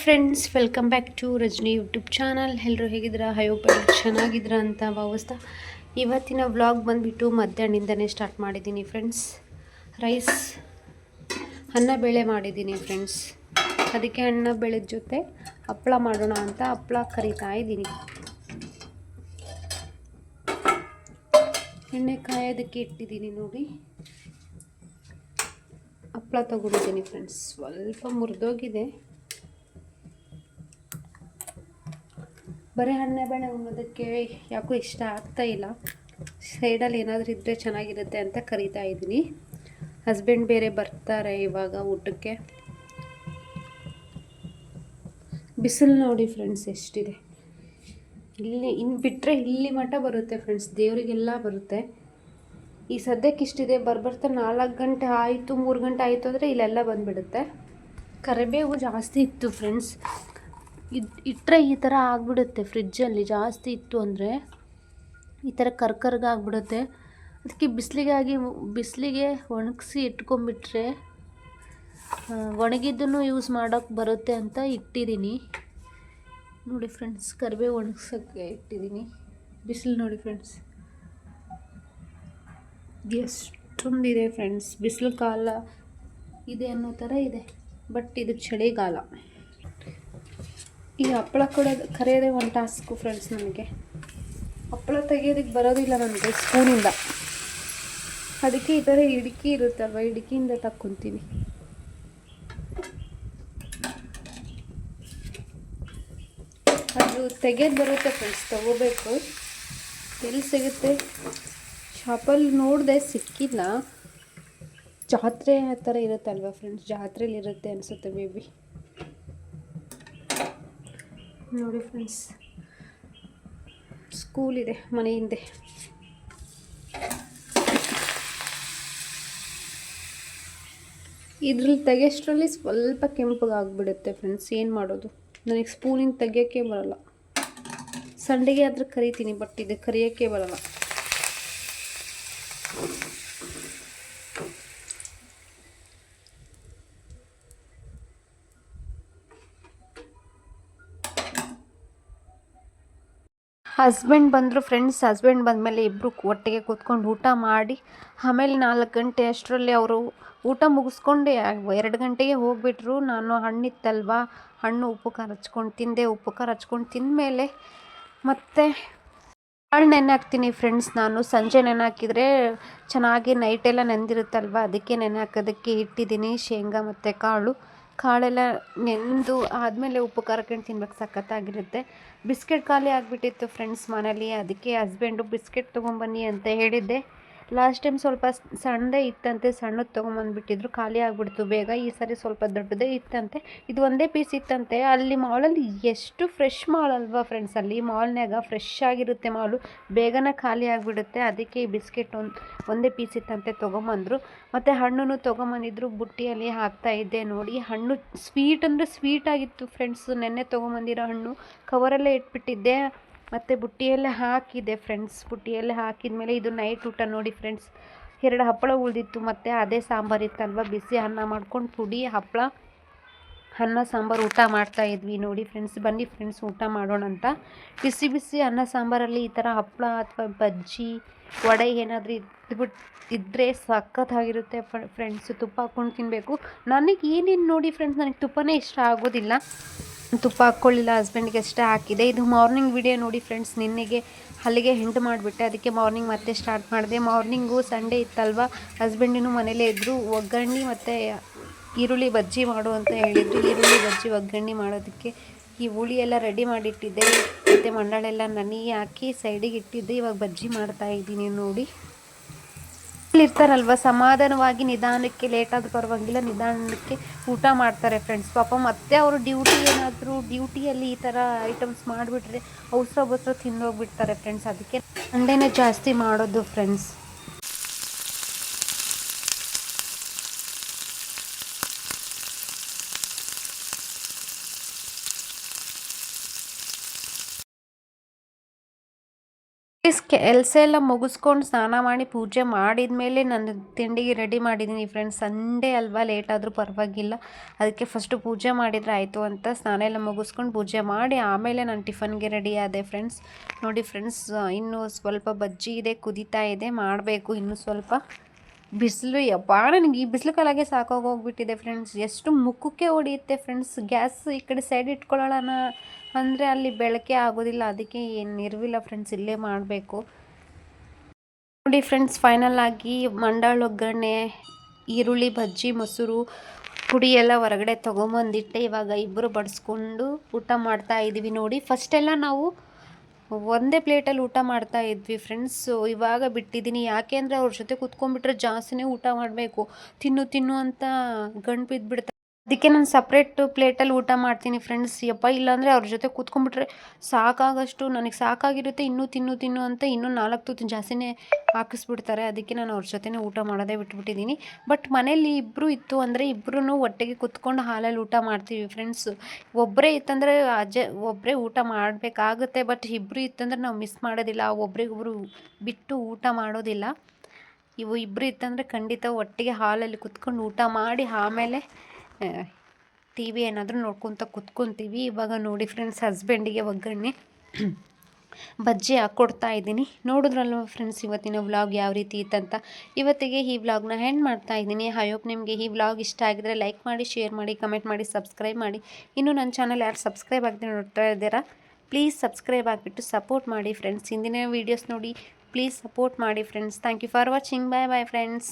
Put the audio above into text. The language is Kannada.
Friends welcome back to Rajani YouTube channel ಎಲ್ಲರೂ ಹೇಗಿದ್ದೀರಾ? ಹಯೋಪಡಿ ಚೆನ್ನಾಗಿದ್ದೀರಾ ಅಂತ ಭಾವಿಸ್ತಾ ಇವತ್ತಿನ ವ್ಲಾಗ್ ಬಂದುಬಿಟ್ಟು ಮಧ್ಯಾಹ್ನದಿಂದನೇ ಸ್ಟಾರ್ಟ್ ಮಾಡಿದ್ದೀನಿ ಫ್ರೆಂಡ್ಸ್ ರೈಸ್ ಅನ್ನ ಬೇಳೆ ಮಾಡಿದ್ದೀನಿ ಫ್ರೆಂಡ್ಸ್ ಅದಕ್ಕೆ ಅನ್ನ ಬೇಳೆದ ಜೊತೆ ಹಪ್ಪಳ ಮಾಡೋಣ ಅಂತ ಹಪ್ಪಳ ಕರಿತಾ ಇದ್ದೀನಿ. ಎಣ್ಣೆ ಕಾಯೋದಕ್ಕೆ ಇಟ್ಟಿದ್ದೀನಿ ನೋಡಿ. ಹಪ್ಪಳ ತಗೊಂಡಿದ್ದೀನಿ ಫ್ರೆಂಡ್ಸ್ ಸ್ವಲ್ಪ ಮುರಿದೋಗಿದೆ. ಬರೀ ಹಣ್ಣೆ ಬೇಳೆ ಉಣ್ಣೋದಕ್ಕೆ ಯಾಕೋ ಇಷ್ಟ ಆಗ್ತಾ ಇಲ್ಲ. ಸೈಡಲ್ಲಿ ಏನಾದರೂ ಇದ್ದರೆ ಚೆನ್ನಾಗಿರುತ್ತೆ ಅಂತ ಕರಿತಾ ಇದ್ದೀನಿ. ಹಸ್ಬೆಂಡ್ ಬೇರೆ ಬರ್ತಾರೆ ಇವಾಗ ಊಟಕ್ಕೆ. ಬಿಸಿಲು ನೋಡಿ ಫ್ರೆಂಡ್ಸ್ ಎಷ್ಟಿದೆ. ಇಲ್ಲಿ ಇನ್ನು ಬಿಟ್ಟರೆ ಇಲ್ಲಿ ಮಠ ಬರುತ್ತೆ ಫ್ರೆಂಡ್ಸ್, ದೇವರಿಗೆಲ್ಲ ಬರುತ್ತೆ. ಈ ಸದ್ಯಕ್ಕೆ ಇಷ್ಟಿದೆ ಬರ್ಬರ್ತಾ ನಾಲ್ಕು ಗಂಟೆ ಆಯಿತು, ಮೂರು ಗಂಟೆ ಆಯಿತು ಅಂದರೆ ಇಲ್ಲೆಲ್ಲ ಬಂದುಬಿಡುತ್ತೆ. ಕರಿಬೇವು ಜಾಸ್ತಿ ಇತ್ತು ಫ್ರೆಂಡ್ಸ್. ಇದು ಇಟ್ಟರೆ ಈ ಥರ ಆಗಿಬಿಡುತ್ತೆ ಫ್ರಿಜ್ಜಲ್ಲಿ ಜಾಸ್ತಿ ಇತ್ತು ಅಂದರೆ ಈ ಥರ ಕರ್ಕರ್ಗೆ ಆಗಿಬಿಡುತ್ತೆ. ಅದಕ್ಕೆ ಬಿಸಿಲಿಗಾಗಿ ಬಿಸಿಲಿಗೆ ಒಣಗಿಸಿ ಇಟ್ಕೊಂಬಿಟ್ರೆ ಒಣಗಿದ್ದನ್ನು ಯೂಸ್ ಮಾಡೋಕ್ಕೆ ಬರುತ್ತೆ ಅಂತ ಇಟ್ಟಿದ್ದೀನಿ. ನೋಡಿ ಫ್ರೆಂಡ್ಸ್, ಕರಿಬೇವು ಒಣಗ್ಸೋಕ್ಕೆ ಇಟ್ಟಿದ್ದೀನಿ. ಬಿಸಿಲು ನೋಡಿ ಫ್ರೆಂಡ್ಸ್. ಎಷ್ಟೊಂದಿದೆ ಫ್ರೆಂಡ್ಸ್, ಬಿಸಿಲು ಕಾಲ ಇದೆ ಅನ್ನೋ ಥರ ಇದೆ. ಬಟ್ ಇದು ಚಳಿಗಾಲ. ಈ ಹಪ್ಪಳ ಕೊಡೋದು, ಕರೆಯೋದೇ ಒಂದು ಟಾಸ್ಕು ಫ್ರೆಂಡ್ಸ್ ನನಗೆ ಹಪ್ಪಳ ತೆಗಿಯೋದಕ್ಕೆ ಬರೋದಿಲ್ಲ ನನಗೆ ಸ್ಪೂನಿಂದ. ಅದಕ್ಕೆ ಈ ಥರ ಹಿಡಿಕೆ ಇರುತ್ತಲ್ವ ಹಿಡಿಕೆಯಿಂದ ತಕ್ಕೊತೀನಿ. ಅದು ತೆಗೆಯೋದು ಬರುತ್ತೆ ಫ್ರೆಂಡ್ಸ್ ತಗೋಬೇಕು. ಎಲ್ಲಿ ಸಿಗುತ್ತೆ? ಶಾಪಲ್ಲಿ ನೋಡಿದೆ ಸಿಕ್ಕಿಲ್ಲ ಜಾತ್ರೆ ಆ ಥರ ಇರುತ್ತಲ್ವ ಫ್ರೆಂಡ್ಸ್ ಜಾತ್ರೆಲಿ ಇರುತ್ತೆ ಅನಿಸುತ್ತೆ ಬೇಬಿ ನೋಡಿ ಫ್ರೆಂಡ್ಸ್ ಸ್ಕೂಲ್ ಇದೆ, ಮನೆ ಹಿಂದೆ. ಇದ್ರಲ್ಲಿ ತೆಗೆಯೋಷ್ಟರಲ್ಲಿ ಸ್ವಲ್ಪ ಕೆಂಪಗಾಗ್ಬಿಡುತ್ತೆ ಫ್ರೆಂಡ್ಸ್ ಏನು ಮಾಡೋದು? ನನಗೆ ಸ್ಪೂನಿಂದ ತೆಗಿಯೋಕ್ಕೆ ಬರಲ್ಲ. ಸಂಡೆಗೆ ಆದರೆ ಕರಿತೀನಿ ಬಟ್ ಇದು ಕರಿಯೋಕ್ಕೆ ಬರಲ್ಲ. ಹಸ್ಬೆಂಡ್ ಬಂದರು ಫ್ರೆಂಡ್ಸ್ ಹಸ್ಬೆಂಡ್ ಬಂದಮೇಲೆ ಇಬ್ಬರು ಒಟ್ಟಿಗೆ ಕೂತ್ಕೊಂಡು ಊಟ ಮಾಡಿ, ಆಮೇಲೆ ನಾಲ್ಕು ಗಂಟೆ ಅಷ್ಟರಲ್ಲಿ ಅವರು ಊಟ ಮುಗಿಸ್ಕೊಂಡು ಎರಡು ಗಂಟೆಗೆ ಹೋಗಿಬಿಟ್ರು. ನಾನು ಹಣ್ಣಿತ್ತಲ್ವ, ಹಣ್ಣು ಉಪ್ಪು ಖಾರ ಹಚ್ಕೊಂಡು ತಿಂದೆ, ಉಪ್ಪು ಖಾರ ಹಚ್ಕೊಂಡು ತಿಂದಮೇಲೆ ಮತ್ತೆ ಕಾಳು ನೆನೆ ಹಾಕ್ತೀನಿ ಫ್ರೆಂಡ್ಸ್ ನಾನು ಸಂಜೆ ನೆನೆ ಹಾಕಿದರೆ ಚೆನ್ನಾಗಿ ನೈಟೆಲ್ಲ ನೆಂದಿರುತ್ತಲ್ವ, ಅದಕ್ಕೆ ನೆನೆ ಹಾಕೋದಕ್ಕೆ ಇಟ್ಟಿದ್ದೀನಿ ಶೇಂಗಾ ಮತ್ತು ಕಾಳು. ಕಾಳೆಲ್ಲ ನೆಂದು ಆದಮೇಲೆ ಉಪ್ಪು ಖಾರ ತಿನ್ಬೇಕು, ಸಖತ್ತಾಗಿರುತ್ತೆ. ಬಿಸ್ಕೆಟ್ ಖಾಲಿ ಆಗಿಬಿಟ್ಟಿತ್ತು ಫ್ರೆಂಡ್ಸ್ ಮನೇಲಿ, ಅದಕ್ಕೆ ಹಸ್ಬೆಂಡು ಬಿಸ್ಕೆಟ್ ತೊಗೊಂಬನ್ನಿ ಅಂತ ಹೇಳಿದ್ದೆ. ಲಾಸ್ಟ್ ಟೈಮ್ ಸ್ವಲ್ಪ ಸಣ್ಣದೇ ಇತ್ತಂತೆ, ಸಣ್ಣದು ತೊಗೊಂಬಂದ್ಬಿಟ್ಟಿದ್ರು, ಖಾಲಿ ಆಗಿಬಿಡ್ತು. ಬೇಗ ಈ ಸರಿ ಸ್ವಲ್ಪ ದೊಡ್ಡದೇ ಇತ್ತಂತೆ. ಇದು ಒಂದೇ ಪೀಸ್ ಇತ್ತಂತೆ. ಅಲ್ಲಿ ಮಾಲಲ್ಲಿ ಎಷ್ಟು ಫ್ರೆಶ್ ಮಾಲ್ ಅಲ್ವಾ ಫ್ರೆಂಡ್ಸ್ ಅಲ್ಲಿ ಮಾಲ್ನ್ಯಾಗ ಫ್ರೆಶ್ ಆಗಿರುತ್ತೆ ಮಾಲು. ಬೇಗನೆ ಖಾಲಿ ಆಗಿಬಿಡುತ್ತೆ. ಅದಕ್ಕೆ ಈ ಬಿಸ್ಕೆಟ್ ಒಂದು, ಒಂದೇ ಪೀಸ್ ಇತ್ತಂತೆ ತೊಗೊಂಬಂದರು. ಮತ್ತು ಹಣ್ಣು ತೊಗೊಂಬಂದಿದ್ರು. ಬುಟ್ಟಿಯಲ್ಲಿ ಹಾಕ್ತಾ ಇದ್ದೆ ನೋಡಿ. ಹಣ್ಣು ಸ್ವೀಟ್ ಅಂದರೆ ಸ್ವೀಟ್ ಆಗಿತ್ತು ಫ್ರೆಂಡ್ಸ್ ನೆನ್ನೆ ತೊಗೊಂಬಂದಿರೋ ಹಣ್ಣು. ಕವರಲ್ಲೇ ಇಟ್ಬಿಟ್ಟಿದ್ದೆ. ಮತ್ತು ಬುಟ್ಟಿಯಲ್ಲೇ ಹಾಕಿದೆ ಫ್ರೆಂಡ್ಸ್ ಬುಟ್ಟಿಯಲ್ಲೇ ಹಾಕಿದ ಮೇಲೆ ಇದು ನೈಟ್ ಊಟ ನೋಡಿ ಫ್ರೆಂಡ್ಸ್ ಎರಡು ಹಪ್ಪಳ ಉಳಿದಿತ್ತು, ಮತ್ತು ಅದೇ ಸಾಂಬಾರು ಇತ್ತಲ್ವ? ಬಿಸಿ ಅನ್ನ ಮಾಡ್ಕೊಂಡು ಪುಡಿ, ಹಪ್ಪಳ, ಅನ್ನ, ಸಾಂಬಾರು ಊಟ ಮಾಡ್ತಾ ಇದ್ವಿ ನೋಡಿ ಫ್ರೆಂಡ್ಸ್ ಬನ್ನಿ ಫ್ರೆಂಡ್ಸ್ ಊಟ ಮಾಡೋಣ ಅಂತ. ಬಿಸಿ ಬಿಸಿ ಅನ್ನ ಸಾಂಬಾರಲ್ಲಿ ಈ ಥರ ಹಪ್ಪಳ ಅಥವಾ ಬಜ್ಜಿ, ವಡೆ ಏನಾದರೂ ಇದ್ಬಿಟ್ಟು ಇದ್ದರೆ ಸಖತ್ತಾಗಿರುತ್ತೆ ಫ್ರೆಂಡ್ಸ್ ತುಪ್ಪ ಹಾಕ್ಕೊಂಡು ತಿನ್ನಬೇಕು ನನಗೆ ಏನೇನು ನೋಡಿ ಫ್ರೆಂಡ್ಸ್ ನನಗೆ ತುಪ್ಪನೇ ಇಷ್ಟ ಆಗೋದಿಲ್ಲ. ತುಪ್ಪ ಹಾಕ್ಕೊಳ್ಳಿಲ್ಲ ಹಸ್ಬೆಂಡ್ಗೆ ಅಷ್ಟೇ ಹಾಕಿದೆ. ಇದು ಮಾರ್ನಿಂಗ್ ವಿಡಿಯೋ ನೋಡಿ ಫ್ರೆಂಡ್ಸ್ ನಿನ್ನೆಗೆ ಅಲ್ಲಿಗೆ ಹಿಂಟ್ ಮಾಡಿಬಿಟ್ಟೆ. ಅದಕ್ಕೆ ಮಾರ್ನಿಂಗ್ ಮತ್ತೆ ಸ್ಟಾರ್ಟ್ ಮಾಡಿದೆ. Morning Sunday ಇತ್ತಲ್ವ? ಹಸ್ಬೆಂಡಿನೂ ಮನೇಲೇ ಇದ್ದರು ಒಗ್ಗರಣೆ ಮತ್ತು ಈರುಳ್ಳಿ ಬಜ್ಜಿ ಮಾಡು ಅಂತ ಹೇಳಿದ್ರು. ಈರುಳ್ಳಿ ಬಜ್ಜಿ ಒಗ್ಗರಣೆ ಮಾಡೋದಕ್ಕೆ ಈ ಹುಳಿ ಎಲ್ಲ ರೆಡಿ ಮಾಡಿಟ್ಟಿದ್ದೆ. ಮತ್ತು ಮಂಡಳೆಲ್ಲ ನನಿ ಹಾಕಿ ಸೈಡಿಗೆ ಇಟ್ಟಿದ್ದೆ. ಇವಾಗ ಬಜ್ಜಿ ಮಾಡ್ತಾ ಇದ್ದೀನಿ ನೋಡಿ. ಇರ್ತಾರಲ್ವ? ಸಮಾಧಾನವಾಗಿ ನಿಧಾನಕ್ಕೆ ಲೇಟಾದರೂ ಪರವಾಗಿಲ್ಲ, ನಿಧಾನಕ್ಕೆ ಊಟ ಮಾಡ್ತಾರೆ ಫ್ರೆಂಡ್ಸ್ ಪಾಪ ಮತ್ತೆ ಅವರು ಡ್ಯೂಟಿ ಏನಾದರೂ ಡ್ಯೂಟಿಯಲ್ಲಿ ಈ ಥರ ಐಟಮ್ಸ್ ಮಾಡಿಬಿಟ್ರೆ ಅವಸರ ಬಸರ ತಿಂದೋಗ್ಬಿಡ್ತಾರೆ ಫ್ರೆಂಡ್ಸ್ ಅದಕ್ಕೆ ಅಂಡೇನೇ ಜಾಸ್ತಿ ಮಾಡೋದು ಫ್ರೆಂಡ್ಸ್ ಕೆಲಸ ಎಲ್ಲ ಮುಗಿಸ್ಕೊಂಡು ಸ್ನಾನ ಮಾಡಿ ಪೂಜೆ ಮಾಡಿದ ಮೇಲೆ ನಾನು ತಿಂಡಿಗೆ ರೆಡಿ ಮಾಡಿದ್ದೀನಿ ಫ್ರೆಂಡ್ಸ್ ಸಂಡೇ ಅಲ್ವಾ ಲೇಟ್ ಆದರೂ ಪರವಾಗಿಲ್ಲ. ಅದಕ್ಕೆ ಫಸ್ಟು ಪೂಜೆ ಮಾಡಿದರೆ ಆಯಿತು ಅಂತ ಸ್ನಾನ ಎಲ್ಲ ಮುಗಿಸ್ಕೊಂಡು ಪೂಜೆ ಮಾಡಿ ಆಮೇಲೆ ನಾನು ಟಿಫನ್ಗೆ ರೆಡಿ ಆದೆ ಫ್ರೆಂಡ್ಸ್ ನೋಡಿ ಫ್ರೆಂಡ್ಸ್ ಇನ್ನೂ ಸ್ವಲ್ಪ ಬಜ್ಜಿ ಇದೆ, ಕುದೀತಾ ಇದೆ, ಮಾಡಬೇಕು ಇನ್ನೂ ಸ್ವಲ್ಪ. ಬಿಸಿಲು ಯಪ್ಪಾ ನನಗೆ ಈ ಬಿಸಿಲು ಕಾಲಾಗೆ ಸಾಕಾಗೋಗ್ಬಿಟ್ಟಿದೆ ಫ್ರೆಂಡ್ಸ್ ಎಷ್ಟು ಮುಖಕ್ಕೆ ಹೊಡೆಯುತ್ತೆ ಫ್ರೆಂಡ್ಸ್ ಗ್ಯಾಸ್ ಈ ಕಡೆ ಸೈಡ್ ಇಟ್ಕೊಳ್ಳೋಣ ಅಂದರೆ ಅಲ್ಲಿ ಬೆಳಕೆ ಆಗೋದಿಲ್ಲ. ಅದಕ್ಕೆ ಏನು ಇರವಿಲ್ಲ ಫ್ರೆಂಡ್ಸ್ ಇಲ್ಲೇ ಮಾಡಬೇಕು. ನೋಡಿ ಫ್ರೆಂಡ್ಸ್ ಫೈನಲ್ ಆಗಿ ಮಂಡಾಳ ಒಗ್ಗರಣೆ, ಈರುಳ್ಳಿ, ಬಜ್ಜಿ, ಮೊಸರು, ಪುಡಿ ಎಲ್ಲ ಹೊರಗಡೆ ತೊಗೊಂಬಂದಿಟ್ಟೆ. ಇವಾಗ ಇಬ್ಬರು ಬಡಿಸ್ಕೊಂಡು ಊಟ ಮಾಡ್ತಾ ಇದ್ದೀವಿ ನೋಡಿ. ಫಸ್ಟೆಲ್ಲ ನಾವು ಒಂದೇ ಪ್ಲೇಟಲ್ಲಿ ಊಟ ಮಾಡ್ತಾ ಇದ್ವಿ ಫ್ರೆಂಡ್ಸ್ ಇವಾಗ ಬಿಟ್ಟಿದ್ದೀನಿ. ಯಾಕೆ ಅಂದರೆ ಅವ್ರ ಜೊತೆ ಕುತ್ಕೊಂಡ್ಬಿಟ್ರೆ ಜಾಸ್ತಿನೇ ಊಟ ಮಾಡಬೇಕು. ತಿನ್ನು ತಿನ್ನು ಅಂತ ಗಂಟು ಬಿದ್ದುಬಿಡ್ತಾರೆ ಅದಕ್ಕೆ ನಾನು ಸಪ್ರೇಟ್ ಪ್ಲೇಟಲ್ಲಿ ಊಟ ಮಾಡ್ತೀನಿ ಫ್ರೆಂಡ್ಸ್ ಯಪ್ಪ, ಇಲ್ಲಾಂದರೆ ಅವ್ರ ಜೊತೆ ಕೂತ್ಕೊಂಡ್ಬಿಟ್ರೆ ಸಾಕಾಗಷ್ಟು, ನನಗೆ ಸಾಕಾಗಿರುತ್ತೆ, ಇನ್ನೂ ತಿನ್ನು ತಿನ್ನು ಅಂತ ಇನ್ನೂ ನಾಲ್ಕು ತುತ್ತು ಜಾಸ್ತಿನೇ ಹಾಕಿಸ್ಬಿಡ್ತಾರೆ. ಅದಕ್ಕೆ ನಾನು ಅವ್ರ ಜೊತೆನೇ ಊಟ ಮಾಡೋದೇ ಬಿಟ್ಬಿಟ್ಟಿದ್ದೀನಿ. ಬಟ್ ಮನೇಲಿ ಇಬ್ಬರು ಇತ್ತು ಅಂದರೆ ಇಬ್ಬರೂ ಒಟ್ಟಿಗೆ ಕೂತ್ಕೊಂಡು ಹಾಲಲ್ಲಿ ಊಟ ಮಾಡ್ತೀವಿ ಫ್ರೆಂಡ್ಸು ಒಬ್ಬರೇ ಇತ್ತಂದರೆ ಅಜ್ಜ ಒಬ್ಬರೇ ಊಟ ಮಾಡಬೇಕಾಗುತ್ತೆ. ಬಟ್ ಇಬ್ಬರು ಇತ್ತಂದರೆ ನಾವು ಮಿಸ್ ಮಾಡೋದಿಲ್ಲ. ಒಬ್ರಿಗೊಬ್ರು ಬಿಟ್ಟು ಊಟ ಮಾಡೋದಿಲ್ಲ. ಇವು ಇಬ್ಬರು ಇತ್ತಂದರೆ ಖಂಡಿತ ಒಟ್ಟಿಗೆ ಹಾಲಲ್ಲಿ ಕುತ್ಕೊಂಡು ಊಟ ಮಾಡಿ ಆಮೇಲೆ ಟಿ ವಿ ಏನಾದರೂ ನೋಡ್ಕೊತ ಕುತ್ಕೊತೀವಿ. ಇವಾಗ ನೋಡಿ ಫ್ರೆಂಡ್ಸ್ ಹಸ್ಬೆಂಡಿಗೆ ಒಗ್ಗರಣೆ ಬಜ್ಜಿ ಹಾಕ್ಕೊಡ್ತಾ ಇದ್ದೀನಿ. ನೋಡಿದ್ರಲ್ವ ಫ್ರೆಂಡ್ಸ್ ಇವತ್ತಿನ ವ್ಲಾಗ್ ಯಾವ ರೀತಿ ಇತ್ತಂತ ಇವತ್ತಿಗೆ ಈ ವ್ಲಾಗ್ನ ಹೆಂಡ್ ಮಾಡ್ತಾ ಇದ್ದೀನಿ. ಐ ಹೋಪ್ ನಿಮಗೆ ಈ ವ್ಲಾಗ್ ಇಷ್ಟ ಆಗಿದ್ರೆ ಲೈಕ್ ಮಾಡಿ ಶೇರ್ ಮಾಡಿ ಕಮೆಂಟ್ ಮಾಡಿ ಸಬ್ಸ್ಕ್ರೈಬ್ ಮಾಡಿ. ಇನ್ನು ನನ್ನ ಚಾನಲ್ ಯಾರು ಸಬ್ಸ್ಕ್ರೈಬ್ ಆಗದೆ ನೋಡ್ತಾ ಇದ್ದೀರಾ ಪ್ಲೀಸ್ ಸಬ್ಸ್ಕ್ರೈಬ್ ಆಗಿಬಿಟ್ಟು ಸಪೋರ್ಟ್ ಮಾಡಿ ಫ್ರೆಂಡ್ಸ್ ಹಿಂದಿನ ವೀಡಿಯೋಸ್ ನೋಡಿ ಪ್ಲೀಸ್ ಸಪೋರ್ಟ್ ಮಾಡಿ friends thank you for watching bye bye friends